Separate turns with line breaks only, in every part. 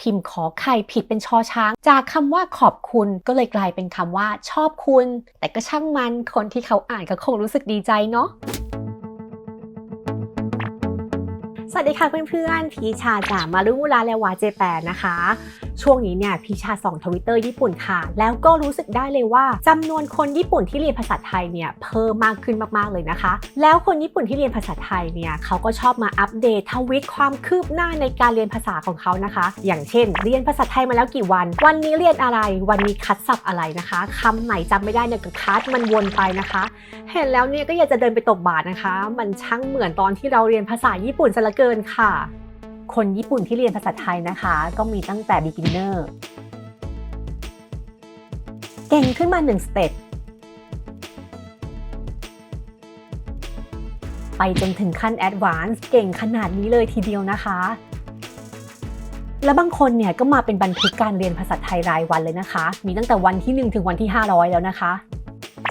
พิมพ์ขอไข่ผิดเป็นชอช้าง จากคำว่าขอบคุณก็เลยกลายเป็นคำว่าชอบคุณ แต่ก็ช่างมันคนที่เขาอ่านก็คงรู้สึกดีใจเนาะสวัสดีค่ะเพื่อนๆพีชาจากมารุมูราและวาเจแปนนะคะ ช่วงนี้เนี่ยพีชาส่องทวิตเตอร์ญี่ปุ่นค่ะ แล้วก็รู้สึกได้เลยว่าจำนวนคนญี่ปุ่นที่เรียนภาษาไทยเนี่ยเพิ่มมากขึ้นมากๆเลยนะคะ แล้วคนญี่ปุ่นที่เรียนภาษาไทยเนี่ยเขาก็ชอบมาอัปเดตทวิตความคืบหน้าในการเรียนภาษาของเขานะคะ อย่างเช่น เรียนภาษาไทยมาแล้วกี่วัน วันนี้เรียนอะไรวันนี้คัดศัพท์อะไรนะคะคำไหนจำไม่ได้เนี่ยก็คัดมันวนไปนะคะ เห็นแล้วเนี่ยก็อยากจะเดินไปตบบาทนะคะ มันช่างเหมือนตอนที่เราเรียนภาษาญี่ปุ่นซะเหลือเกินค่ะ คนญี่ปุ่นที่เรียนภาษาไทยนะคะ ก็มีตั้งแต่ beginner เก่งขึ้นมา1สเต็ปไปจนถึงขั้น advanced เก่งขนาดนี้เลยทีเดียวนะคะ และบางคนเนี่ยก็มาเป็นบันทึกการเรียนภาษาไทยรายวันเลยนะคะ มีตั้งแต่วันที่ 1 ถึงวันที่ 500 แล้วนะคะ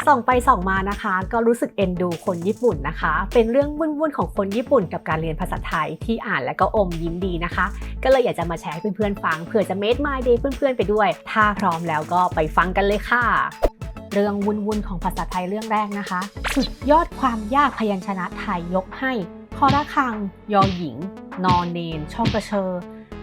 ส่องไปส่องมานะคะ ก็รู้สึกเอ็นดูคนญี่ปุ่นนะคะ เป็นเรื่องวุ่นๆของคนญี่ปุ่นกับการเรียนภาษาไทยที่อ่านและก็อมยิ้มดีนะคะ ก็เลยอยากจะมาแชร์ให้เพื่อนๆฟังเผื่อจะ made my day เพื่อนๆไปด้วย ถ้าพร้อมแล้วก็ไปฟังกันเลยค่ะ เรื่องวุ่นๆของภาษาไทยเรื่องแรกนะคะ สุดยอดความยากพยัญชนะไทยยกให้คอระคัง ยอหญิง นอนเนนช่องกระเชอ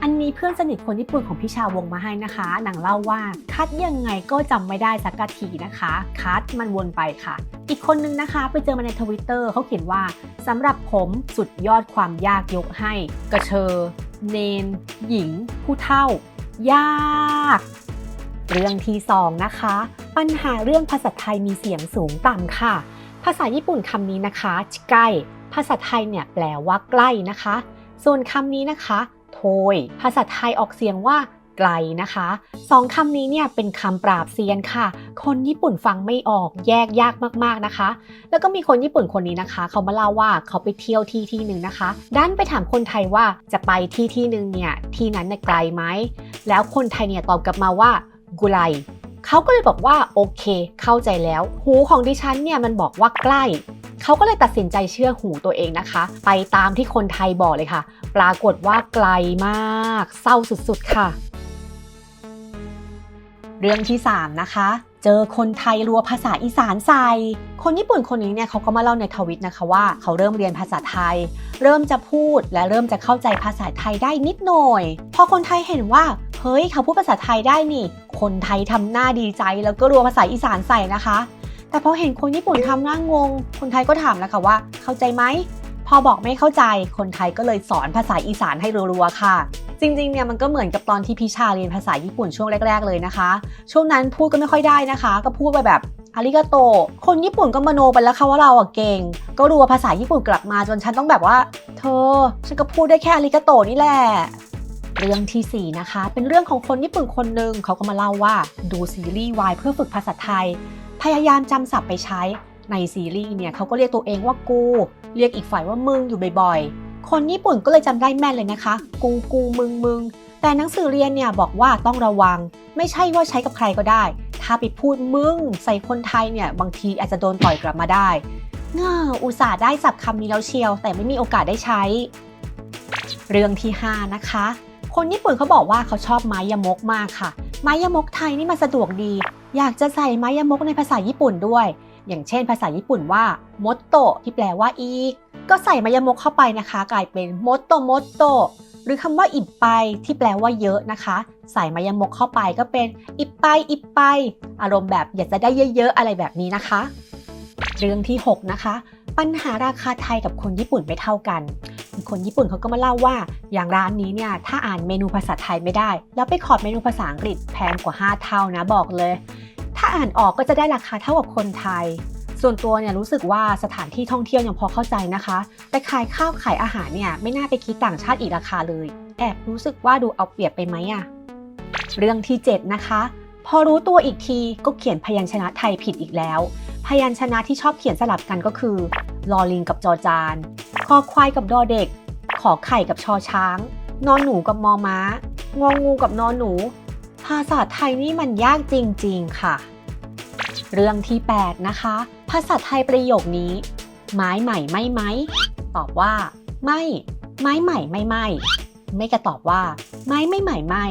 อันนี้เพื่อนสนิทคนญี่ปุ่นของพี่ชาวงมาให้นะคะนางเล่าว่าคัดยังไงก็จำไม่ได้สักทีนะคะคัดมันวนไปค่ะ อีกคนนึงนะคะ ไปเจอมาในทวิตเตอร์เขาเขียนว่าสำหรับผมสุดยอดความยากยกให้ กระเชอเนน หญิง ผู้เท่า ยาก เรื่องที่สองนะคะ ปัญหาเรื่องภาษาไทยมีเสียงสูงต่ำค่ะ ภาษาญี่ปุ่นคำนี้นะคะใกล้ภาษาไทยเนี่ยแปลว่าใกล้นะคะ ส่วนคำนี้นะคะ โทย ภาษาไทยออกเสียงว่าไกลนะคะสองคำนี้เนี่ยเป็นคำปราบเซียนค่ะ คนญี่ปุ่นฟังไม่ออกแยกยากมากๆนะคะ แล้วก็มีคนญี่ปุ่นคนนี้นะคะ เขามาเล่าว่าเขาไปเที่ยวที่ที่หนึ่งนะคะดันไปถามคนไทยว่าจะไปที่ที่หนึ่งเนี่ยที่นั้นไกลไหมแล้วคนไทยเนี่ยตอบกลับมาว่ากุไลเขาก็เลยบอกว่าโอเค เข้าใจแล้ว หูของดิฉันเนี่ยมันบอกว่าใกล้ เขาก็เลยตัดสินใจเชื่อหูตัวเองนะคะ ไปตามที่คนไทยบอกเลยค่ะ ปรากฏว่าไกลมาก เศร้าสุดๆค่ะ เรื่องที่ 3 นะคะเจอคนไทยรัวภาษาอีสานใส่ คนญี่ปุ่นคนนี้เนี่ยเขาก็มาเล่าในทวิตนะคะว่า เขาเริ่มเรียนภาษาไทย เริ่มจะพูดและเริ่มจะเข้าใจภาษาไทยได้นิดหน่อย พอคนไทยเห็นว่าเฮ้ยเขาพูดภาษาไทยได้นี่ คนไทยทำหน้าดีใจแล้วก็รัวภาษาอีสานใส่นะคะ แต่พอเห็นคนญี่ปุ่นทำหน้างง คนไทยก็ถามแล้วค่ะว่า เข้าใจไหม พอบอกไม่เข้าใจ คนไทยก็เลยสอนภาษาอีสานให้รัวๆค่ะ จริงๆ เนี่ยมันก็เหมือนกับตอนที่พิชาเรียนภาษาญี่ปุ่นช่วงแรก ๆ เลยนะคะ ช่วงนั้นพูดก็ไม่ค่อยได้นะคะ ก็พูดไปแบบอาริกาโต คนญี่ปุ่นก็มโนไปแล้วค่ะว่าเราอะเก่ง ก็รัวภาษาญี่ปุ่นกลับมาจนฉันต้องแบบว่า เธอ ฉันก็พูดได้แค่อาริกาโตนี่แหละเรื่องทีสี่4 นะคะ เป็นเรื่องของคนญี่ปุ่นคนหนึ่งเขาก็มาเล่าว่าดูซีรีส์วายเพื่อฝึกภาษาไทยายามจำศัพท์ไปใช้ในซีรีส์เนี่ยเขาก็เรียกตัวเองว่ากู เรียกอีกฝ่ายว่ามึงอยู่บ่อยๆ คนญี่ปุ่นก็เลยจำได้แม่นเลยนะคะ กูกูมึงมึงแต่หนังสือเรียนเนี่ยบอกว่าต้องระวัง ไม่ใช่ว่าใช้กับใครก็ได้ ถ้าไปพูดมึงใส่คนไทยเนี่ยบางทีอาจจะโดนต่อยกลับมาได้เง่าอุตส่าห์ได้ศัพท์คำนี้แล้วเชียว แต่ไม่มีโอกาสได้ใช้ เรื่องที่ 5 นะคะ คนญี่ปุ่นเขาบอกว่าเขาชอบไม้ยมกมากค่ะ ไม้ยมกไทยนี่มันสะดวกดี อยากจะใส่ไม้ยมกในภาษาญี่ปุ่นด้วย อย่างเช่น ภาษาญี่ปุ่นว่ามดโตที่แปลว่าอีก ก็ใส่ไม้ยมกเข้าไปนะคะ กลายเป็นมดโตมดโตหรือคำว่าอิบไปที่แปลว่าเยอะนะคะ ใส่มายมกเข้าไปก็เป็นอิบไปอิบไป อารมณ์แบบอยากจะได้เยอะ ๆ อะไรแบบนี้นะคะ เรื่องที่ 6 นะคะ ปัญหาราคาไทยกับคนญี่ปุ่นไม่เท่ากัน คนญี่ปุ่นเขาก็มาเล่าว่า อย่างร้านนี้เนี่ยถ้าอ่านเมนูภาษาไทยไม่ได้ แล้วไปขอเมนูภาษาอังกฤษแพงกว่า 5 เท่านะบอกเลย ถ้าอ่านออกก็จะได้ราคาเท่ากับคนไทย ส่วนตัวเนี่ยรู้สึกว่าสถานที่ท่องเที่ยวยังพอเข้าใจนะคะ แต่ขายข้าวขายอาหารเนี่ยไม่น่าไปคิดต่างชาติอีกราคาเลย แอบรู้สึกว่าดูเอาเปรียบไปไหมอะเรื่องที่ 7 นะคะ พอรู้ตัวอีกทีก็เขียนพยัญชนะไทยผิดอีกแล้ว พยัญชนะที่ชอบเขียนสลับกันก็คือลอลิงกับจอจาน คอควายกับดอเด็ก ขอไข่กับชอช้าง นอนหนูกับมอม้า งองูกับนอนหนู ภาษาไทยนี่มันยากจริงๆค่ะ เรื่องที่ 8 นะคะ ภาษาไทยประโยคนี้ ไม้ใหม่ไม่ไหม ตอบว่า ไม่ ไม้ใหม่ไม่ไหมเมกะตอบว่า ไม่ไม่ไม่ไม่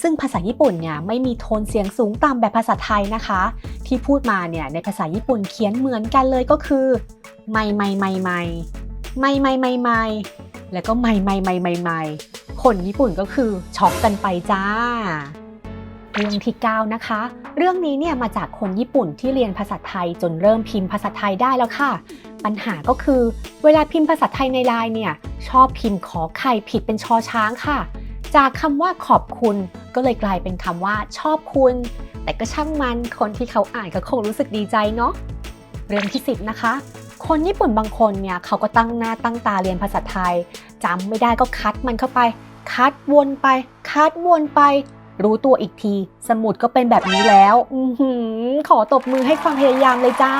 ซึ่งภาษาญี่ปุ่นเนี่ยไม่มีโทนเสียงสูงต่ำแบบภาษาไทยนะคะ ที่พูดมาเนี่ยในภาษาญี่ปุ่นเขียนเหมือนกันเลยก็คือ ไม่ไม่ไม่ไม่ ไม่ไม่ไม่ไม่แล้วก็ไม่ไม่ไม่ไม่ไม่คนญี่ปุ่นก็คือช็อกกันไปจ้า เรื่องที่ 9 นะคะ เรื่องนี้เนี่ยมาจากคนญี่ปุ่นที่เรียนภาษาไทยจนเริ่มพิมพ์ภาษาไทยได้แล้วค่ะ ปัญหาก็คือ เวลาพิมพ์ภาษาไทยในไลน์เนี่ยชอบพิมพ์ขอไข่ผิดเป็นชอช้างค่ะ จากคำว่าขอบคุณก็เลยกลายเป็นคำว่าชอบคุณ แต่ก็ช่างมันคนที่เขาอ่านก็คงรู้สึกดีใจเนาะเรื่องที่ 10 นะคะ คนญี่ปุ่นบางคนเนี่ยเขาก็ตั้งหน้าตั้งตาเรียนภาษาไทยจำไม่ได้ก็คัดมันเข้าไป คัดวนไป คัดวนไป รู้ตัวอีกที สมุดก็เป็นแบบนี้แล้วอือหือขอตบมือให้ความพยายามเลยจ้า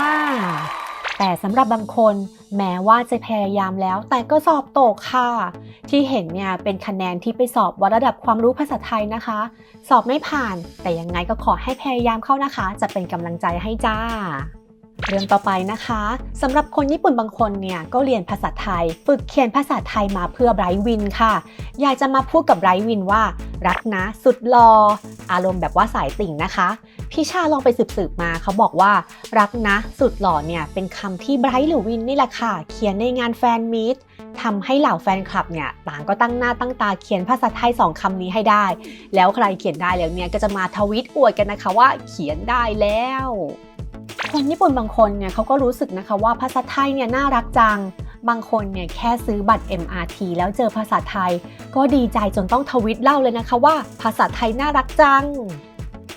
แต่สำหรับบางคนแม้ว่าจะพยายามแล้ว แต่ก็สอบตกค่ะ ที่เห็นเนี่ยเป็นคะแนนที่ไปสอบวัดระดับความรู้ภาษาไทยนะคะ สอบไม่ผ่าน แต่ยังไงก็ขอให้พยายามเข้านะคะ จะเป็นกำลังใจให้จ้า เรื่องต่อไปนะคะสำหรับคนญี่ปุ่นบางคนเนี่ยก็เรียนภาษาไทย ฝึกเขียนภาษาไทยมาเพื่อไบรท์วินค่ะ อยากจะมาพูดกับไบรท์วินว่า รักนะสุดรออารมณ์แบบว่าสายติ่งนะคะ พี่ชาลองไปสืบๆมาเขาบอกว่า รักนะสุดหล่อเนี่ยเป็นคำที่ไบรท์หรือวินนี่แหละค่ะ เขียนในงานแฟนมีตทำให้เหล่าแฟนคลับเนี่ยต่างก็ตั้งหน้าตั้งตาเขียนภาษาไทยสองคำนี้ให้ได้ แล้วใครเขียนได้แล้วเนี่ยก็จะมาทวิตอวดกันนะคะว่าเขียนได้แล้ว คนญี่ปุ่นบางคนเนี่ยเขาก็รู้สึกนะคะว่าภาษาไทยเนี่ยน่ารักจัง บางคนเนี่ยแค่ซื้อบัตร MRT แล้วเจอภาษาไทย ก็ดีใจจนต้องทวิตเล่าเลยนะคะว่าภาษาไทยน่ารักจัง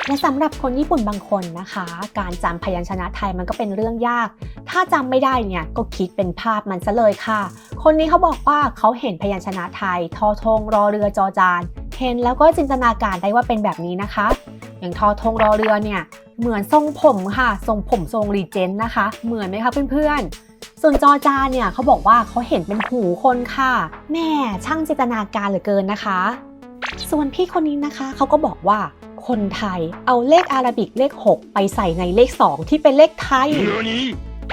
และสำหรับคนญี่ปุ่นบางคนนะคะ การจำพยัญชนะไทยมันก็เป็นเรื่องยาก ถ้าจำไม่ได้เนี่ยก็คิดเป็นภาพมันซะเลยค่ะ คนนี้เขาบอกว่าเขาเห็นพยัญชนะไทย ทอทงรอเรือจอจาน เห็นแล้วก็จินตนาการได้ว่าเป็นแบบนี้นะคะ อย่างทอทงรอเรือเนี่ย เหมือนทรงผมค่ะ ทรงผมทรงรีเจนต์นะคะ เหมือนไหมคะเพื่อนๆ ส่วนจอจานเนี่ยเขาบอกว่าเขาเห็นเป็นหูคนค่ะ แม่ช่างจินตนาการเหลือเกินนะคะ ส่วนพี่คนนี้นะคะเขาก็บอกว่าคนไทยเอาเลขอาราบิกเลข 6 ไปใส่ในเลข 2 ที่เป็นเลขไทย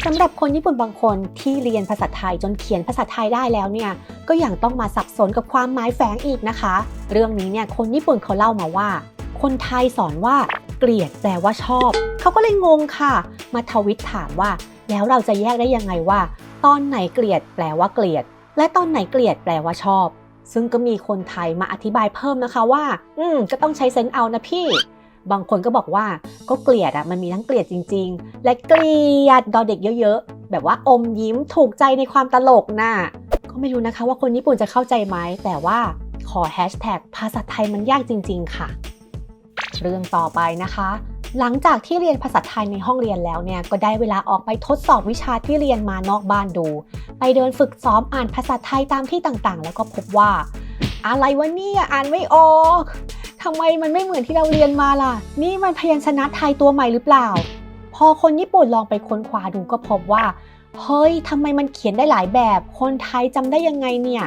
สำหรับคนญี่ปุ่นบางคนที่เรียนภาษาไทยจนเขียนภาษาไทยได้แล้วเนี่ย ก็ยังต้องมาสับสนกับความหมายแฝงอีกนะคะ เรื่องนี้เนี่ยคนญี่ปุ่นเขาเล่ามาว่า คนไทยสอนว่า เกลียดแปลว่าชอบ เขาก็เลยงงค่ะ มาทวิตถามว่า แล้วเราจะแยกได้ยังไงว่า ตอนไหนเกลียด แปลว่าเกลียด และตอนไหนเกลียดแปลว่าชอบ ซึ่งก็มีคนไทยมาอธิบายเพิ่มนะคะว่า อืม ก็ต้องใช้เซนส์เอานะพี่ บางคนก็บอกว่า ก็เกลียดอะมันมีทั้งเกลียดจริง ๆ และเกลียดดอเด็กเยอะๆ แบบว่าอมยิ้มถูกใจในความตลกน่ะก็ไม่รู้นะคะว่าคนญี่ปุ่นจะเข้าใจไหมแต่ว่าขอแฮชแท็กภาษาไทยมันยากจริง ๆ ค่ะ เรื่องต่อไปนะคะ หลังจากที่เรียนภาษาไทยในห้องเรียนแล้วเนี่ยก็ได้เวลาออกไปทดสอบวิชาที่เรียนมานอกบ้านดู ไปเดินฝึกซ้อมอ่านภาษาไทยตามที่ต่างๆ แล้วก็พบว่า อะไรวะเนี่ยอ่านไม่ออกทำไมมันไม่เหมือนที่เราเรียนมาล่ะ นี่มันพยัญชนะไทยตัวใหม่หรือเปล่า พอคนญี่ปุ่นลองไปค้นคว้าดูก็พบว่าเฮ้ยทำไมมันเขียนได้หลายแบบ คนไทยจำได้ยังไงเนี่ย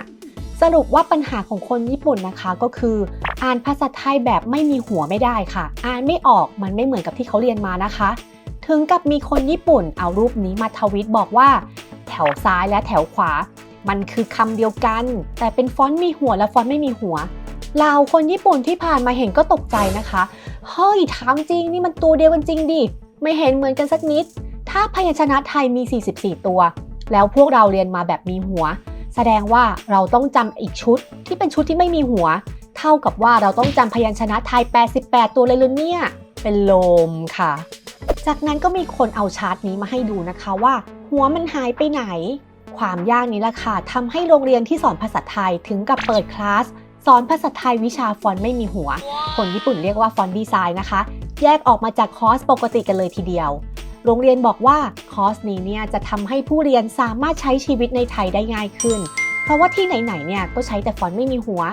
สรุปว่าปัญหาของคนญี่ปุ่นนะคะก็คือ อ่านภาษาไทยแบบไม่มีหัวไม่ได้ค่ะ อ่านไม่ออกมันไม่เหมือนกับที่เขาเรียนมานะคะ ถึงกับมีคนญี่ปุ่นเอารูปนี้มาทวิตบอกว่า แถวซ้ายและแถวขวา มันคือคำเดียวกัน แต่เป็นฟอนต์มีหัวและฟอนต์ไม่มีหัวเราคนญี่ปุ่นที่ผ่านมาเห็นก็ตกใจนะคะ เฮ้ยถามจริงนี่มันตัวเดียวกันจริงดิ ไม่เห็นเหมือนกันสักนิด ถ้าพยัญชนะไทยมี 44 ตัว แล้วพวกเราเรียนมาแบบมีหัว แสดงว่าเราต้องจำอีกชุดที่เป็นชุดที่ไม่มีหัว ท่ากับว่าเราต้องจำพยัญชนะไทย 88 ตัวเลยเลยเนี่ย เป็นลมค่ะ จากนั้นก็มีคนเอาชาร์ตนี้มาให้ดูนะคะว่า หัวมันหายไปไหน ความยากนี้ล่ะค่ะทำให้โรงเรียนที่สอนภาษาไทยถึงกับเปิดคลาสสอนภาษาไทยวิชาฟอนต์ไม่มีหัว คนญี่ปุ่นเรียกว่าฟอนต์ดีไซน์นะคะ แยกออกมาจากคอร์สปกติกันเลยทีเดียว โรงเรียนบอกว่าคอร์สนี้เนี่ยจะทำให้ผู้เรียนสามารถใช้ชีวิตในไทยได้ง่ายขึ้น เพราะว่าที่ไหนๆเนี่ยก็ใช้แต่ฟอนต์ไม่มีหัว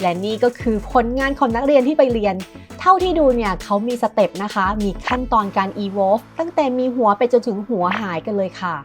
และนี่ก็คือผลงานของนักเรียนที่ไปเรียน เท่าที่ดูเนี่ยเขามีสเต็ปนะคะ มีขั้นตอนการ evolve ตั้งแต่มีหัวไปจนถึงหัวหายกันเลยค่ะ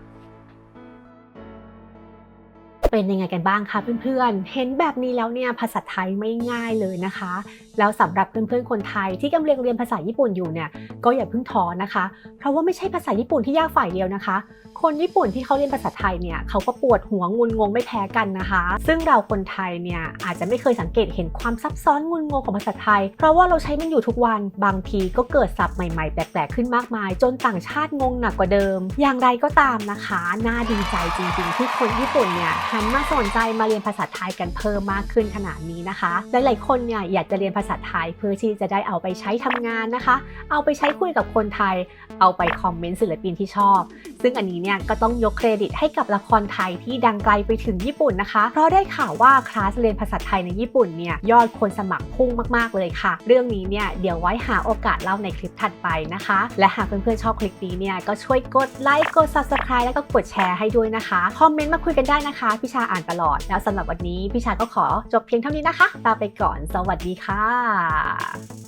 เป็นยังไงกันบ้างคะเพื่อนๆ เห็นแบบนี้แล้วเนี่ยภาษาไทยไม่ง่ายเลยนะคะ แล้วสำหรับเพื่อนๆคนไทยที่กำลังเรียนภาษาญี่ปุ่นอยู่เนี่ยก็อย่าเพิ่งท้อนะคะ เพราะว่าไม่ใช่ภาษาญี่ปุ่นที่ยากฝ่ายเดียวนะคะ คนญี่ปุ่นที่เขาเรียนภาษาไทยเนี่ยเขาก็ปวดหัวงุนงงไม่แพ้กันนะคะ ซึ่งเราคนไทยเนี่ยอาจจะไม่เคยสังเกตเห็นความซับซ้อนงุนงงของภาษาไทย เพราะว่าเราใช้มันอยู่ทุกวันบางทีก็เกิดศัพท์ใหม่ๆ แปลกๆขึ้นมากมาย จนต่างชาติงงหนักกว่าเดิม อย่างไรก็ตามนะคะน่าดีใจจริงๆ ที่คนญี่ปุ่นเนี่ยหันมาสนใจมาเรียนภาษาไทยกันเพิ่มมากขึ้นขนาดนี้นะคะหลายๆคนเนี่ยอยากจะเรียนภาษาไทยเพื่อที่จะได้เอาไปใช้ทำงานนะคะ เอาไปใช้คุยกับคนไทย เอาไปคอมเมนต์ศิลปินที่ชอบ ซึ่งอันนี้เนี่ยก็ต้องยกเครดิตให้กับละครไทยที่ดังไกลไปถึงญี่ปุ่นนะคะ เพราะได้ข่าวว่าคลาสเรียนภาษาไทยในญี่ปุ่นเนี่ยยอดคนสมัครพุ่งมาก ๆ เลยค่ะ เรื่องนี้เนี่ยเดี๋ยวไว้หาโอกาสเล่าในคลิปถัดไปนะคะ และหากเพื่อนๆชอบคลิปนี้เนี่ยก็ช่วยกดไลค์กด subscribe แล้วก็กดแชร์ให้ด้วยนะคะคอมเมนต์มาคุยกันได้นะคะพี่ชาอ่านตลอดแล้วสำหรับวันนี้พี่ชาก็ขอจบเพียงเท่านี้นะคะลาไปก่อน สวัสดีค่ะค่ะ